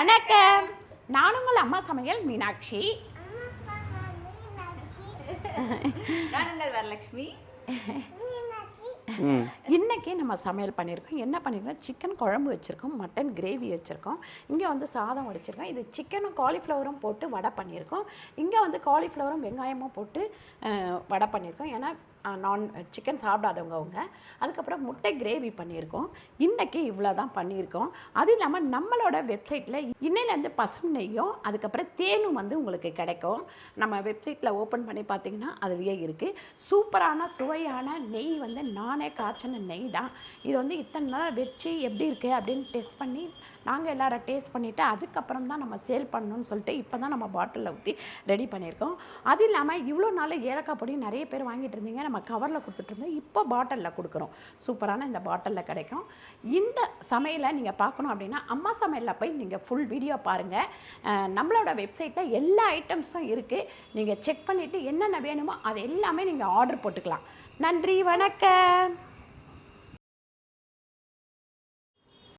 வணக்கம். நான் உங்கள் அம்மா சமையல் மீனாட்சி. நான் உங்கள் வரலட்சுமி. ம். இன்னைக்கு நம்ம சமையல் பண்ணியிருக்கோம். என்ன பண்ணியிருக்கோம்? சிக்கன் குழம்பு வச்சுருக்கோம் மட்டன் கிரேவி வச்சுருக்கோம். இங்கே வந்து சாதம் வடிச்சிருக்கோம். இது சிக்கனும் காலிஃப்ளவரும் போட்டு வடை பண்ணியிருக்கோம். இங்கே வந்து காலிஃப்ளவரும் வெங்காயமும் போட்டு வடை பண்ணியிருக்கோம். ஏன்னா நான் சிக்கன் சாப்பிடாதவங்க அவங்க. அதுக்கப்புறம் முட்டை கிரேவி பண்ணியிருக்கோம். இன்றைக்கி இவ்வளோ தான் பண்ணியிருக்கோம். அது இல்லாமல் நம்மளோட வெப்சைட்டில் இன்னையிலேருந்து பசும் நெய்யும் அதுக்கப்புறம் தேனும் வந்து உங்களுக்கு கிடைக்கும். நம்ம வெப்சைட்டில் ஓப்பன் பண்ணி பார்த்தீங்கன்னா அதுலேயே இருக்குது சூப்பரான சுவையான நெய் வந்து நானே காய்ச்சின நெய் தான். இது வந்து இத்தனை நாள் வச்சு எப்படி இருக்குது அப்படின்னு டெஸ்ட் பண்ணி நாங்கள் எல்லோரும் டேஸ்ட் பண்ணிவிட்டு அதுக்கப்புறம் தான் நம்ம சேல் பண்ணணும்னு சொல்லிட்டு இப்போ தான் நம்ம பாட்டிலில் ஊற்றி ரெடி பண்ணியிருக்கோம். அது இல்லாமல் இவ்வளோ நாள் ஏலக்காய் பொடி நிறைய பேர் வாங்கிட்டு இருந்தீங்க. நம்ம கவரில் கொடுத்துட்ருந்தோம் இப்போ பாட்டிலில் கொடுக்குறோம். சூப்பரான இந்த பாட்டிலில் கிடைக்கும். இந்த சமையலை நீங்கள் பார்க்கணும் அப்படின்னா அம்மா சமையலில் போய் நீங்கள் ஃபுல் வீடியோ பாருங்கள் நம்மளோட வெப்சைட்டில் எல்லா ஐட்டம்ஸும் இருக்குது நீங்கள் செக் பண்ணிவிட்டு என்னென்ன வேணுமோ அது எல்லாமே நீங்கள் ஆர்டர் போட்டுக்கலாம். நன்றி வணக்கம்.